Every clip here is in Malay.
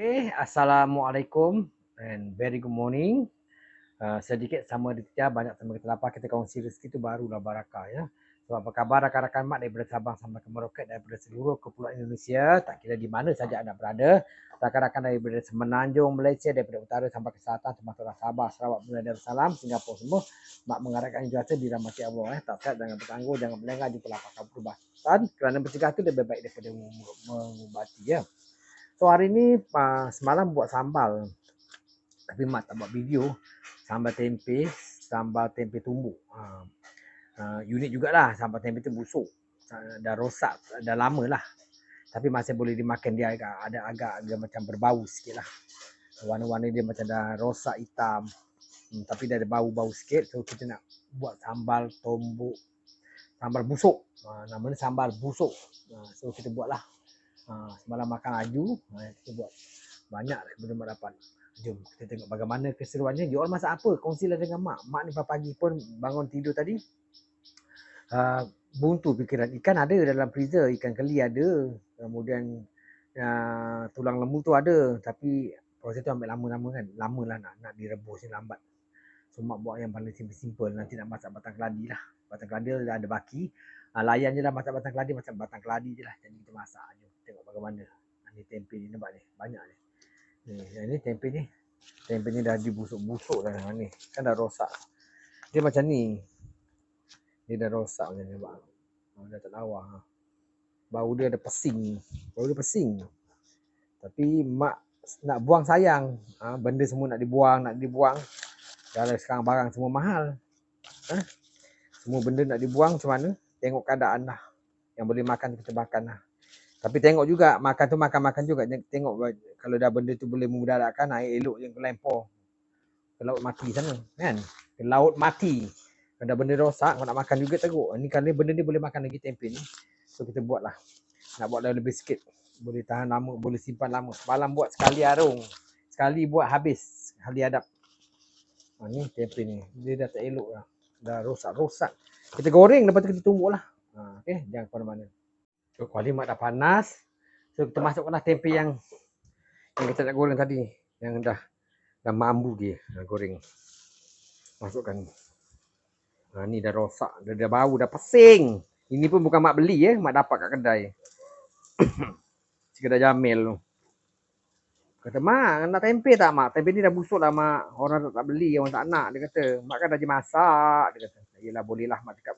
Okay, Assalamualaikum and very good morning. Uh, sedikit sama Ditya, banyak sama kita lapar, kita kongsi rezeki itu barulah barakah ya. So apa khabar rakan-rakan mak daripada Sabang sampai ke Merauke daripada seluruh kepulauan Indonesia, tak kira di mana saja anda berada. Rakan-rakan daripada Semenanjung Malaysia, daripada utara sampai ke selatan, termasuk Sabah, Sarawak, Brunei Darussalam, Singapura semua. Mak mengharapkan juara dirahmati Allah. Eh. Tak sihat, jangan bertangguh, jangan melengah, jumpa lapar perubahan. Kerana bercegah itu lebih baik daripada mengubati ya. So hari ni uh, semalam buat sambal. Tapi mak tak buat video. Sambal tempe, sambal tempe tumbuk. Uh, uh, unik jugalah sambal tempe tu busuk. Uh, dah rosak, dah lama lah. Tapi masih boleh dimakan dia agak ada agak dia macam berbau sikit lah. Warna-warna dia macam dah rosak hitam. Hmm, tapi dah ada bau-bau sikit. So kita nak buat sambal tumbuk. Sambal busuk. Uh, namanya sambal busuk. Uh, so kita buatlah. Ha, semalam makan aju, ha, kita buat banyak benda mak dapat. Jom kita tengok bagaimana keseruannya. You all masak apa? Kongsilah dengan mak. Mak ni pagi pun bangun tidur tadi. Uh, buntu fikiran. Ikan ada dalam freezer. Ikan keli ada. Kemudian uh, tulang lembu tu ada. Tapi proses tu ambil lama-lama kan. Lama lah nak, nak direbus ni lambat. So mak buat yang paling simple-simple. Nanti nak masak batang keladi lah. Batang keladi dah ada baki. Uh, layan je lah masak batang keladi. Macam batang keladi je lah. Jadi kita masak je tengok bagaimana. Ni tempe ni nampak ni banyak ni. Ni yang ni tempe ni tempe ni dah dibusuk-busuk dah ni. Kan dah rosak. Dia macam ni. Dia dah rosak macam ni nampak? Oh, dah tak lawa ha. bau dia ada pesing. Bau dia pesing. Tapi mak nak buang sayang. Ha, benda semua nak dibuang nak dibuang. Kalau sekarang barang semua mahal. Ha? semua benda nak dibuang macam mana? Tengok keadaan lah. Yang boleh makan kita makan lah tapi tengok juga makan tu makan-makan juga. Tengok kalau dah benda tu boleh memudaratkan air elok yang kelempor ke laut mati sana kan. Ke laut mati. Kalau dah benda rosak kau nak makan juga teruk. Ni kalau benda ni boleh makan lagi tempe ni. So kita buatlah. Nak buat lebih sikit. Boleh tahan lama, boleh simpan lama. Semalam buat sekali arung. Sekali buat habis. Sekali adap. Ha, ni tempe ni. Dia dah tak elok lah. Dah rosak-rosak. Kita goreng lepas tu kita tumbuk lah. Ha, okay, jangan ke mana-mana. So kuali mak dah panas. So kita masukkanlah tempe yang yang kita nak goreng tadi. Yang dah dah mambu dia dah goreng. Masukkan. Ha, ni dah rosak. Dah, dah bau, dah pesing. Ini pun bukan mak beli ya. Mak dapat kat kedai. Sekedar jamil tu. Kata, mak nak tempe tak mak? Tempe ni dah busuk lah mak. Orang tak, tak beli, orang tak nak. Dia kata, mak kan dah je masak. Dia kata, yelah boleh lah mak cakap.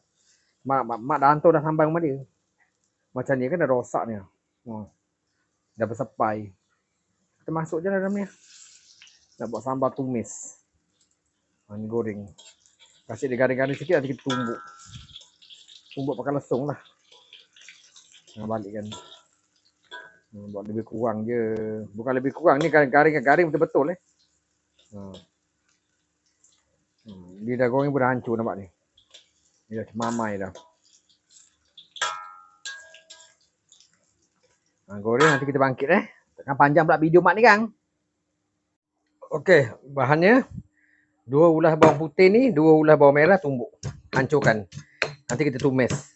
Mak, mak, mak dah hantar dah sambang sama dia. Macam ni kan dah rosak ni. Oh. Dah bersepai. Kita masuk je lah dalam ni. Nak buat sambal tumis. Ha, ni goreng. Kasih dia garing-garing sikit nanti kita tumbuk. Tumbuk pakai lesung lah. Nah, balik kan. Hmm, buat lebih kurang je. Bukan lebih kurang. Ni garing-garing betul-betul eh. Hmm. Hmm. Dia dah goreng pun dah hancur nampak ni. Dia dah cemamai dah. Ha, goreng nanti kita bangkit eh. Takkan panjang pula video mak ni kan. Okey, bahannya dua ulas bawang putih ni, dua ulas bawang merah tumbuk. Hancurkan. Nanti kita tumis.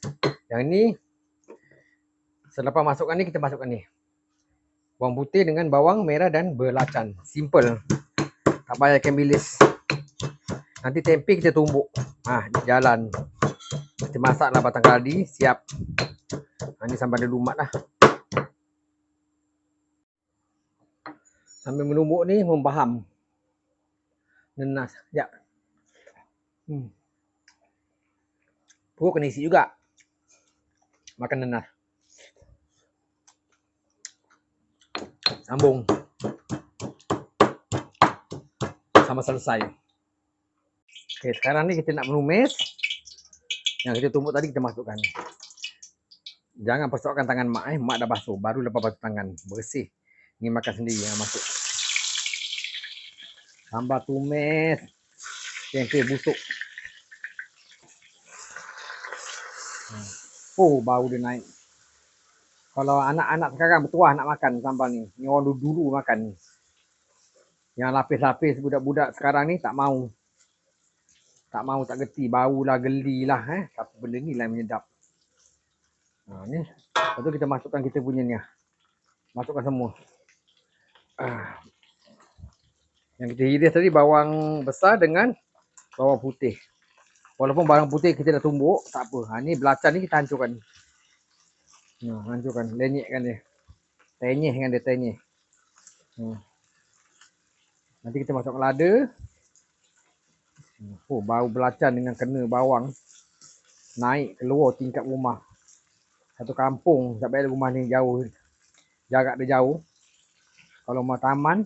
Yang ni selepas masukkan ni kita masukkan ni. Bawang putih dengan bawang merah dan belacan. Simple. Tak payah ikan bilis. Nanti tempe kita tumbuk. Ah, ha, jalan. Kita masaklah batang kaldi, siap. Ha, ni sampai ada lumat lah. Sambil menumbuk ni membaham. Nenas. Ya. Hmm. perut kena isi juga. Makan nenas. Sambung. Sama selesai. Okey, sekarang ni kita nak menumis. Yang kita tumbuk tadi kita masukkan. Jangan persokkan tangan mak eh. Mak dah basuh baru lepas basuh tangan. Bersih. Ni makan sendiri yang masuk Tambah tumis. Tempe busuk. Hmm. Oh, bau dia naik. Kalau anak-anak sekarang bertuah nak makan sambal ni. Ni orang dulu-dulu makan ni. Yang lapis-lapis budak-budak sekarang ni tak mau. Tak mau, tak geti. Bau lah, geli lah. Eh. Tapi benda ni lah menyedap. Ha, ni. Lepas tu kita masukkan kita punya ni. Lah. Masukkan semua. Ah. Yang kita iris tadi bawang besar dengan bawang putih. Walaupun bawang putih kita dah tumbuk, tak apa. Ha, ni belacan ni kita hancurkan. Ha, hancurkan, lenyekkan dia. Tenyehkan dia, tenyeh. Ha. Nanti kita masuk lada. Oh, bau belacan dengan kena bawang. Naik keluar tingkat rumah. Satu kampung, tak payah rumah ni jauh. Jarak dia jauh. Kalau mau taman,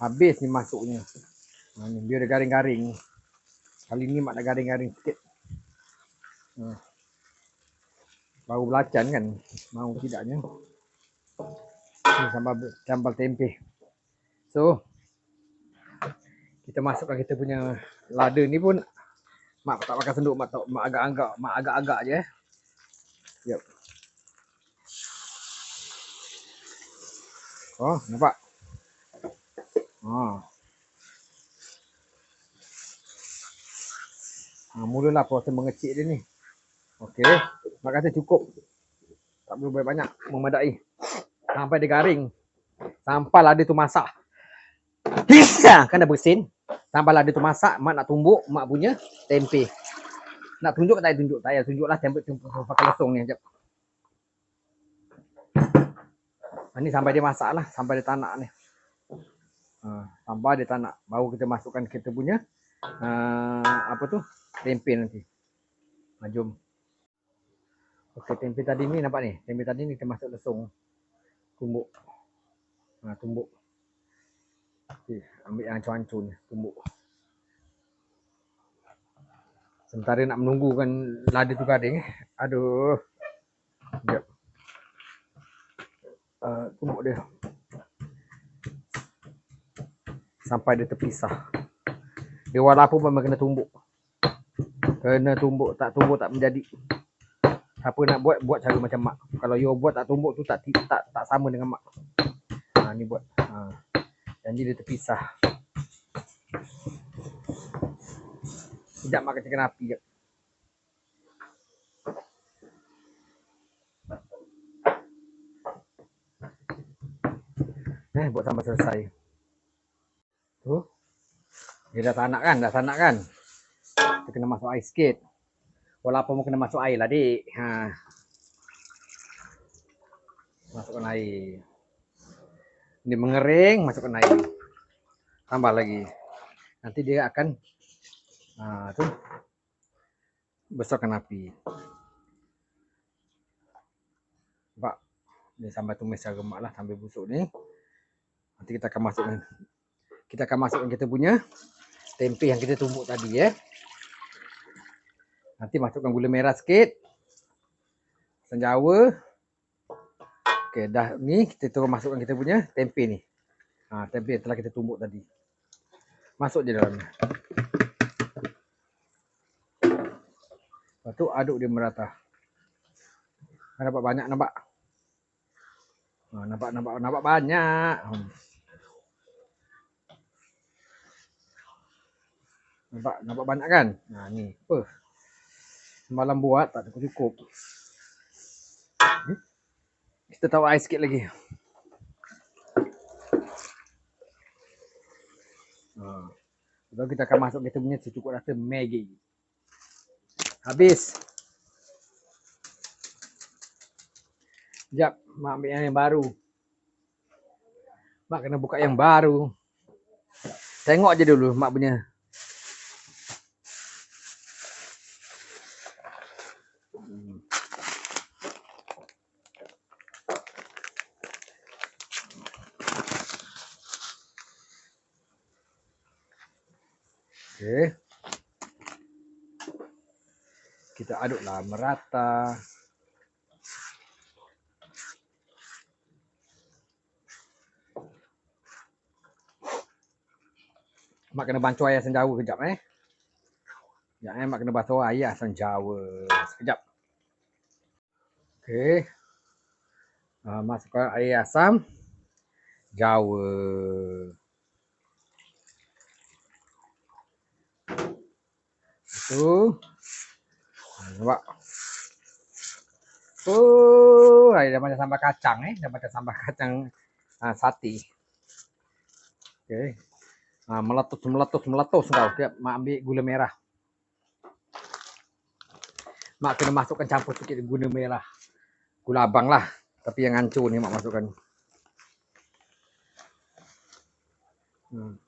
habis ni masuknya. Ha, ni, dia garing-garing. Kali ni mak nak garing-garing sikit. Ha. Bau belacan kan, mau tidaknya. Ni sambal, sambal tempe. So, kita masukkan kita punya lada ni pun mak tak pakai senduk, mak, tak, mak agak-agak, mak agak-agak je eh. Yep. Oh, nampak? Ha. Ha, mulalah proses mengecik dia ni. Okey. Mak kata cukup. Tak perlu banyak-banyak. Memadai. Sampai dia garing. Sampai lada tu masak. Hisa! Kan dah bersin. Sampai lada tu masak. Mak nak tumbuk mak punya tempe. Nak tunjuk tak tunjuk? Tak payah tunjuklah tempe, tempe pakai lesung ni. Sekejap. Ini sampai dia masak lah, sampai dia tanak ni. Ha, sampai dia tanak, baru kita masukkan kita punya uh, apa tu tempe nanti. Ha, jom. Okey, tempe tadi ni nampak ni. Tempe tadi ni kita masuk lesung. Tumbuk. Ha, tumbuk. Okay, ambil yang hancur-hancur ni, tumbuk. Sementara nak menunggukan lada tu garing. Aduh. Sekejap uh, tumbuk dia sampai dia terpisah. Dia walaupun memang kena tumbuk. Kena tumbuk tak tumbuk tak menjadi. Apa nak buat buat cara macam mak. Kalau you buat tak tumbuk tu tak tak tak sama dengan mak. Ha ni buat. Ha. Janji dia terpisah. Tidak mak kena api je. Eh, buat sampai selesai. Dia dah tak nak kan? Dah tak nak kan? Kita kena masuk air sikit. Walaupun mau kena masuk air lah, dik. Ha. Masukkan air. Ini mengering, masukkan air. Tambah lagi. Nanti dia akan ha, tu besarkan api. Nampak? Dia sampai tumis secara gemak lah sampai busuk ni. Nanti kita akan masukkan kita akan masukkan kita punya tempe yang kita tumbuk tadi ya. Nanti masukkan gula merah sikit. Asam jawa. Okey, dah ni kita terus masukkan kita punya tempe ni. Ha, tempe yang telah kita tumbuk tadi. Masuk je dalam ni. Lepas tu aduk dia merata. Nampak banyak nampak. Ha, nampak nampak nampak banyak. Hmm. Nampak, nampak banyak kan? Ha, ni. Apa? Semalam buat tak cukup-cukup. Kita tahu air sikit lagi. Ha. Lalu kita akan masuk kita punya secukup rasa Maggi. Habis. Sekejap, mak ambil yang baru. Mak kena buka yang baru. Tengok je dulu mak punya Okey. Kita aduklah merata. Mak kena bancuh air asam jawa kejap eh. Ya eh, mak kena basuh air asam jawa. Sekejap. Okey. Uh, masukkan air asam jawa. Tu. Nampak. Oh, ada macam sambal kacang eh, dah macam sambal kacang uh, sate. Okey. Ha, meletus, meletus, meletus kau. Tiap mak ambil gula merah. Mak kena masukkan campur sikit gula merah. Gula abang lah. Tapi yang hancur ni mak masukkan. Hmm.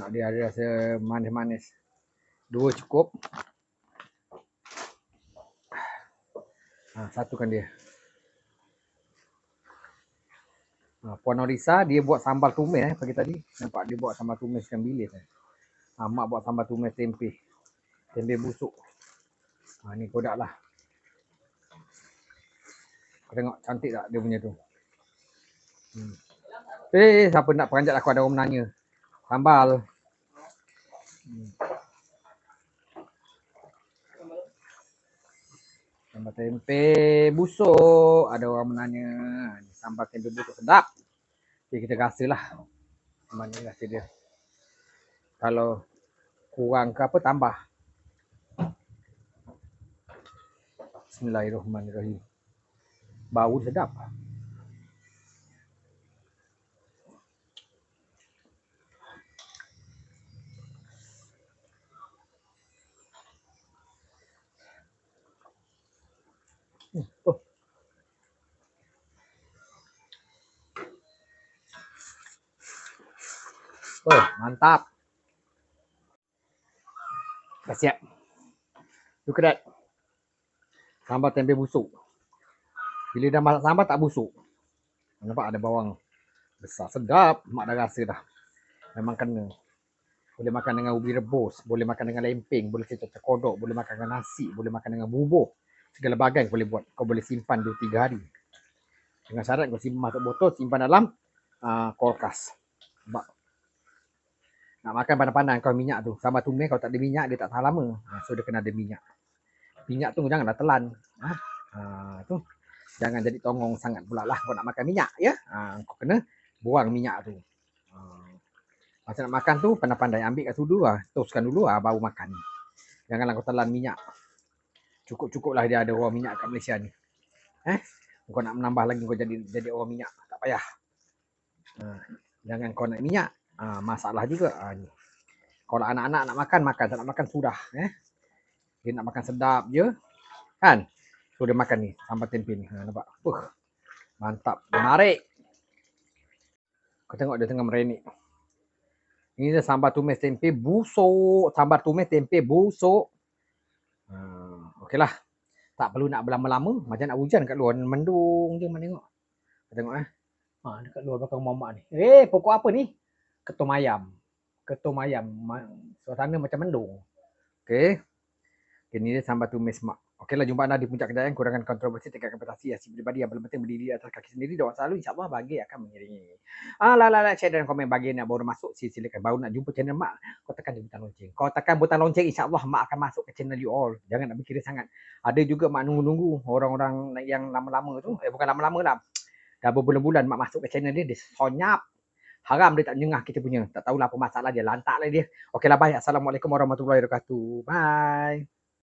Nak dia ada rasa manis-manis. Dua cukup. Ha, satukan dia. Ha, Puan Norisa dia buat sambal tumis eh pagi tadi. Nampak dia buat sambal tumis ikan bilis eh. Ha, mak buat sambal tumis tempe. Tempe busuk. Ha, ni kodak lah. Kau tengok cantik tak dia punya tu. Hmm. Eh, siapa nak peranjat aku ada orang menanya. Sambal. Hmm. Sambal tempe busuk. Ada orang menanya. Sambal tempe busuk sedap. Jadi kita rasa lah. Mana rasa dia. Kalau kurang ke apa tambah. Bismillahirrahmanirrahim. Bau sedap. Oh, mantap. Dah siap. Look at that. Sambal tempe busuk. Bila dah masak sambal tak busuk. Nampak ada bawang besar. Sedap. Mak dah rasa dah. Memang kena. Boleh makan dengan ubi rebus. Boleh makan dengan lemping. Boleh cecah kodok. Boleh makan dengan nasi. Boleh makan dengan bubur. Segala bagai kau boleh buat. Kau boleh simpan 2-3 hari. Dengan syarat kau simpan masuk botol. Simpan dalam uh, kulkas. Sebab nak makan panas-panas kau minyak tu. Sama tumis kalau tak ada minyak dia tak tahan lama. Ha, so dia kena ada minyak. Minyak tu janganlah telan. Ha? Ha, tu. Jangan jadi tongong sangat pula lah kau nak makan minyak ya. Ha, kau kena buang minyak tu. Ha. Masa nak makan tu pandai-pandai ambil kat sudu lah. Toskan dulu lah baru makan. Janganlah kau telan minyak. Cukup-cukup lah dia ada orang minyak kat Malaysia ni. Eh? Kau nak menambah lagi kau jadi jadi orang minyak. Tak payah. Ha. Jangan kau nak minyak. Ha, masalah juga. Ha, ni. Kalau anak-anak nak makan, makan. Tak nak makan, sudah. Eh? Dia nak makan sedap je. Kan? So, dia makan ni. Sambal tempe ni. Ha, nampak? Uh, mantap. Menarik. Kau tengok dia tengah merenik. Ini dia sambal tumis tempe busuk. Sambal tumis tempe busuk. Ha, Okey lah. Tak perlu nak berlama-lama. Macam nak hujan kat luar. Mendung je. Mana tengok. Kau tengok eh. Ha, dekat luar belakang mamak ni. Eh, pokok apa ni? Ketum ayam. Ketum ayam. Suasana macam mendung. Okey. Okay, ni dia sambal tumis mak. Okeylah jumpa anda di puncak kejayaan kurangan kontroversi tekan kapitasi asyik pribadi yang paling penting berdiri di atas kaki sendiri doa selalu insyaAllah bagi akan mengiringi. Ah la la la share dan komen bagi yang baru masuk silakan baru nak jumpa channel mak kau tekan butang lonceng. Kau tekan butang lonceng insyaAllah mak akan masuk ke channel you all. Jangan nak berkira sangat. Ada juga mak nunggu-nunggu orang-orang yang lama-lama tu eh bukan lama-lama lah. Dah berbulan-bulan mak masuk ke channel dia dia sonyap haram dia tak nyengah kita punya. Tak tahulah apa masalah dia. Lantak lah dia. Okeylah bye. Assalamualaikum warahmatullahi wabarakatuh. Bye.